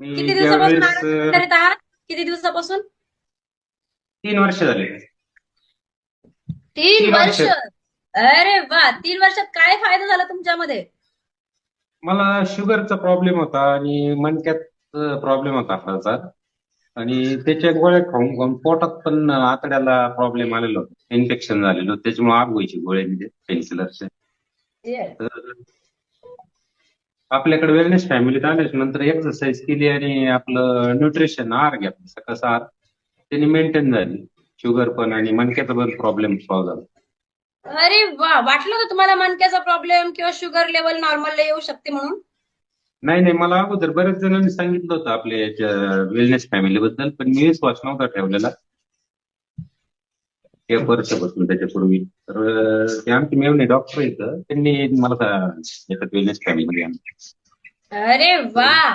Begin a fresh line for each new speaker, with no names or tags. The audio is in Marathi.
किती दिवसापासून करीत आहात? किती दिवसापासून?
तीन वर्ष झाले.
तीन वर्ष. अरे वा तीन वर्षात काय फायदा झाला तुमच्यामध्ये?
मला शुगरचा प्रॉब्लेम होता आणि मणक्यात प्रॉब्लेम होता हाताचा. आणि त्याच्या गोळ्या खाऊन खाऊन पोटात पण आतड्याला प्रॉब्लेम आलेला होता. इन्फेक्शन झालेलं त्याच्यामुळे आग व्हायची गोळ्या म्हणजे पेनसिलरचे आपल्याकडे वेलनेस फॅमिलीत आल्याच्यानंतर एक्सरसाइज केली आणि आपलं न्यूट्रिशन आहार घेतला. सकाळचा आहार. त्यांनी मेंटेन झाली. शुगर पण आणि मणक्याचा पण प्रॉब्लेम सॉल्व्ह झाला.
अरे वा! वाटलं होतं तुम्हाला मणक्याचा प्रॉब्लेम किंवा शुगर लेवल नॉर्मलला येऊ शकते म्हणून?
नाही नाही. मला अगोदर बऱ्याच जणांनी सांगितलं होतं आपल्या याच्या वेलनेस फॅमिली बद्दल. पण मी विश्वास नव्हता ठेवलेला. एक वर्षापासून त्याच्यापूर्वी. तर ते आमचे मेवणे डॉक्टर आहेत. त्यांनी मला त्या- याच्यात वेलनेस फॅमिली
अरे वा!